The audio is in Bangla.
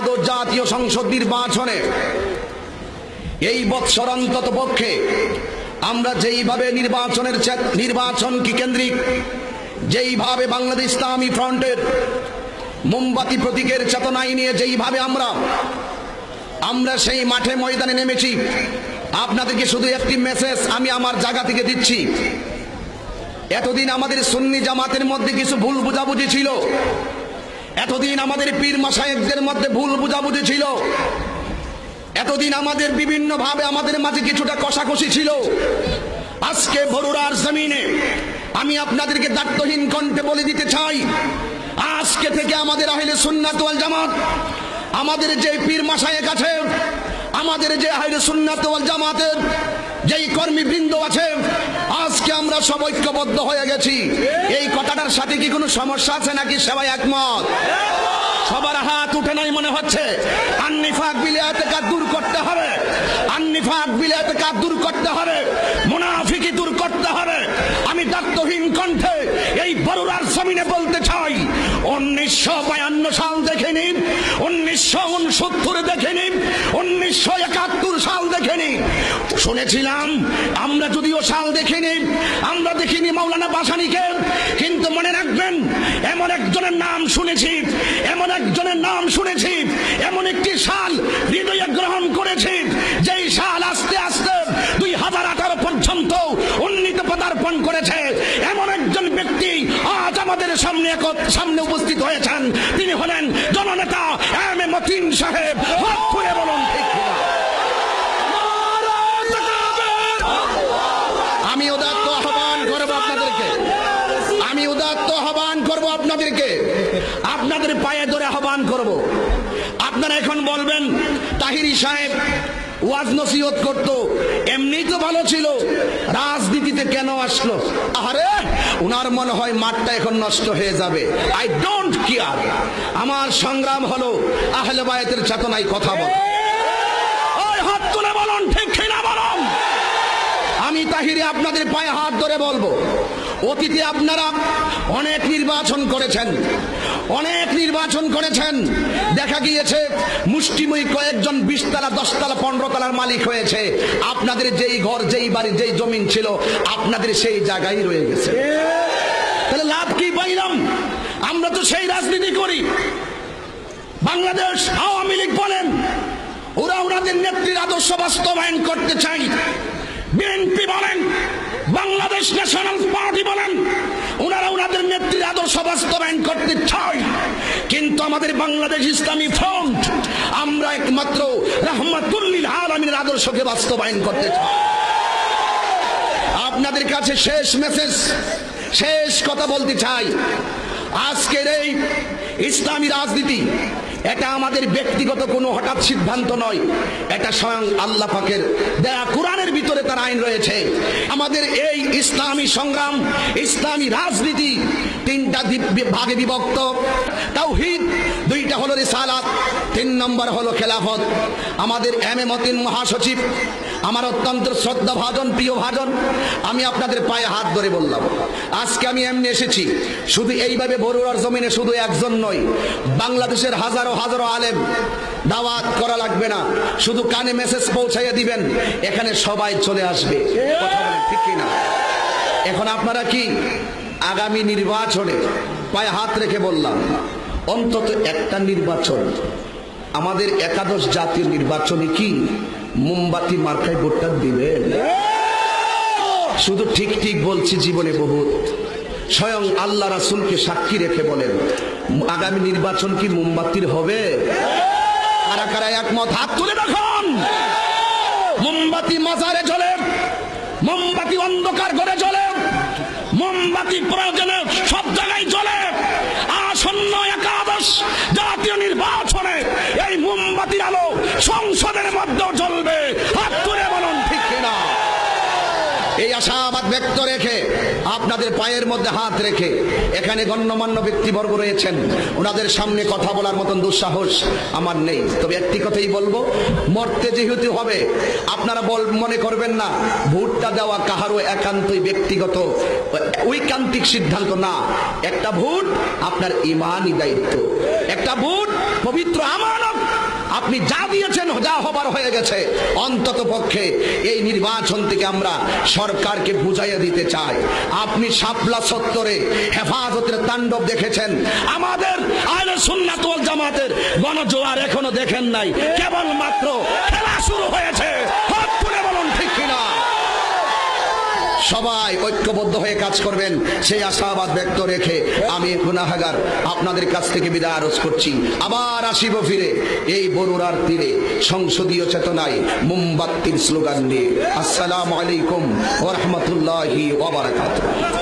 একাদশ জাতীয় সংসদ নির্বাচনে এই বৎসর অন্তত পক্ষে আমরা যেইভাবে নির্বাচনের চে- নির্বাচন কি কেন্দ্রিক, যেইভাবে বাংলাদেশ ইসলামী ফ্রন্টের মোমবাতি প্রতীকের চেতনায় নিয়ে যেইভাবে আমরা আমরা সেই মাঠে ময়দানে নেমেছি, আপনাদেরকে শুধু একটি মেসেজ আমি আমার জায়গা থেকে দিচ্ছি। এতদিন আমাদের সুন্নি জামাতের মধ্যে কিছু ভুল বুঝাবুঝি ছিল এতদিন আমাদের পীর মাসায়েকদের মধ্যে ভুল বুঝাবুঝি ছিল। এতদিন আমাদের বিভিন্ন ভাবে আমাদের মাঝে কিছুটা কষাকষি ছিল। আজকে বরুড়ার জমিনে আমি আপনাদেরকে দায়িত্বহীন কণ্ঠে বলে দিতে চাই, আজকে থেকে আমাদের আহিলে সুন্নাত ওয়াল জামাত, আমাদের যে পীর মাসায়েক আছে, আমাদের যে আহিলে সুন্নাত ওয়াল জামাতের যেই কর্মীবৃন্দ আছে আজকে আমরা সব ঐক্যবদ্ধ হয়ে গেছি। এই কথাটার সাথে কি কোনো সমস্যা আছে নাকি সবাই একমত? সবার হাত উঠে নাই মনে হচ্ছে। আন্নিফাক বিলাতে কাজ দূর করতে হবে। আন্নিফাক বিলাতে কাজ দূর করতে হবে। মুনাফিকি দূর করতে হবে। আমি দায়িত্বহীন কণ্ঠে এই বড়ুরার জমিনে বলতে চাই, উনিশশো বায়ান্ন সাল দেখে নিন, উনিশশো উনসত্তর দেখে নিন উনিশশো একাত্তর সাল দেখে নিন শুনেছিলাম, আমরা যদিও সাল দেখিনি, আমরা দেখিনি মাওলানা বাসানিকে, কিন্তু মনে রাখবেন, এমন একজনের নাম শুনেছি, এমন একজনের নাম শুনেছি, এমন একটি সাল হৃদয়ে গ্রহণ করেছি, যেই সাল আস্তে আস্তে দুই হাজার আঠারো পর্যন্ত উন্নীত পদার্পণ করেছে। এমন একজন ব্যক্তি আজ আমাদের সামনে সামনে উপস্থিত হয়েছেন। তিনি হলেন জননেতা এম এ মতিন সাহেব হাত তুলে বলুন ঠিক কিনা? আমি উদাত্ত আহ্বান করব আপনাদেরকে আমি উদাত্ত আহ্বান করব আপনাদেরকে, আপনাদের পায়ে ধরে আহ্বান করব। আপনারা এখন বলবেন, তাহিরি সাহেব ওয়াজ নসিহত করত এমনি তো ভালো ছিল, রাজনীতিতে কেন আসলো? আরে উনার মনে হয় মাঠটা এখন নষ্ট হয়ে যাবে। আই ডোন্ট কেয়ার আমার সংগ্রাম হলো, আহলে বায়াতের চেতনায় কথা বল। হাত বলুন, ঠিক বলুন? আমি তাহিরে আপনাদের পায়ে হাত ধরে বলব। অতীতে আপনারা অনেক নির্বাচন করেছেন, অনেক নির্বাচন করেছেন। দেখা গিয়েছে, মুষ্টিময়ী কয়েকজন বিশতলা, দশতলা পনেরো তলার মালিক হয়েছে। আপনাদের যেই ঘর, যেই বাড়ি, যেই জমিন ছিল, আপনাদের সেই জায়গায় রয়ে গেছে। তাহলে লাভ কি পাইলাম? আমরা তো সেই রাজনীতি করি। বাংলাদেশ আওয়ামী লীগ বলেন, ওরা ওনাদের নেত্রীর আদর্শ বাস্তবায়ন করতে চাই বিএনপি বলেন, বাংলাদেশ ন্যাশনাল ওনাদের নেত্রীর আদর্শ বাস্তবায়ন করতে চাই। কিন্তু আমাদের বাংলাদেশ ইসলামী ফ্রন্ট, আমরা একমাত্র রহমাতুল্লিল আলমিনের আদর্শকে বাস্তবায়ন করতে চাই। আপনাদের কাছে শেষ মেসেজ, শেষ কথা বলতে চাই। আজকের এই ইসলামী রাজনীতি এটা আমাদের ব্যক্তিগত কোনো হঠাৎ সিদ্ধান্ত নয়। এটা স্বয়ং আল্লাহ পাকের দেয়া কোরআনের ভিতরে তার আইন রয়েছে। আমাদের এই ইসলামী সংগ্রাম, ইসলামী রাজনীতি তিনটা ভাগে বিভক্ত। তাওহীদ, দুইটা হলো রিসালাত, তিন নম্বর হলো খেলাফত। আমাদের এম এ মতিন মহাসচিব আমার অত্যন্ত শ্রদ্ধা ভাজন, প্রিয় ভাজন, আমি আপনাদের পায়ে হাত ধরে বললাম। আজকে আমি এমনি এসেছি, শুধু এইভাবে বড়ুয়ার জমিনে শুধু একজন নয় বাংলাদেশের হাজারো হাজারো আলেম দাওয়াত করা লাগবে না, শুধু কানে মেসেজ পৌঁছাইয়া দিবেন, এখানে সবাই চলে আসবে। ঠিক কিনা? এখন আপনারা কি আগামী নির্বাচনে পায়ে হাত রেখে বললাম, অন্তত একটা নির্বাচন, আমাদের একাদশ জাতীয় নির্বাচনে কি মোমবাতি মার্কায় ভোটটা দিবেন শুধু ঠিক ঠিক বলছি জীবনে বহুত। স্বয়ং আল্লাহ রাসুলকে সাক্ষী রেখে বলেন, আগামী নির্বাচন কি মোমবাতির হবে? কারা কারা একমত? হাত তুলে দেখুন। মোমবাতি মাজারে জ্বলে, মোমবাতি অন্ধকার করে জ্বলে, মোমবাতি প্রয়োজনে সব জায়গায় জ্বলে। আসন্ন একাদশ জাতীয় নির্বাচনে এই মোমবাতির আলো সংসদের মধ্যেও জ্বলবে। হাত তুলে বলুন, ঠিক কিনা? এই আশাবাদ ব্যক্ত রেখে, আপনাদের পায়ের মধ্যে হাত রেখে, এখানে গণ্যমান্য ব্যক্তিবর্গ রয়েছেন। ওনাদের সামনে কথা বলার মতন দুঃসাহস আমার নেই। তবে একটি কথাই বলব, মরতে যেহেতু হবে, আপনারা বল, মনে করবেন না, ভোটটা দেওয়া কাহারও একান্তই ব্যক্তিগত ঐকান্তিক সিদ্ধান্ত না। একটা ভোট আপনার ইমানই দায়িত্ব। একটা ভোট পবিত্র আমানত। আপনি যা দিয়েছেন, যা হবার হয়ে গেছে। অন্তত পক্ষে এই নির্বাচন থেকে আমরা সরকারকে বুঝাইয়া দিতে চাই। আপনি শাপলা সত্তরে হেফাজতের তাণ্ডব দেখেছেন। আমাদের আলে সুন্নাত ওয়াল জামাতের গণজোয়ার এখনও দেখেন নাই। কেবলমাত্র খেলা শুরু হয়েছে হাত তুলে বলুন ঠিক কিনা সবাই ঐক্যবদ্ধ হয়ে কাজ করবেন, সেই আশাবাদ ব্যক্ত রেখে আমি গুনাহাগার আপনাদের কাছ থেকে বিদায় আরজ করছি। আবার আসিব ফিরে, এই বরুরার তীরে, সংসদীয় চেতনায়, মোমবাতির স্লোগান নিয়ে আসসালামু আলাইকুম ওরহমতুল্লাহি ওবরাকাতুহ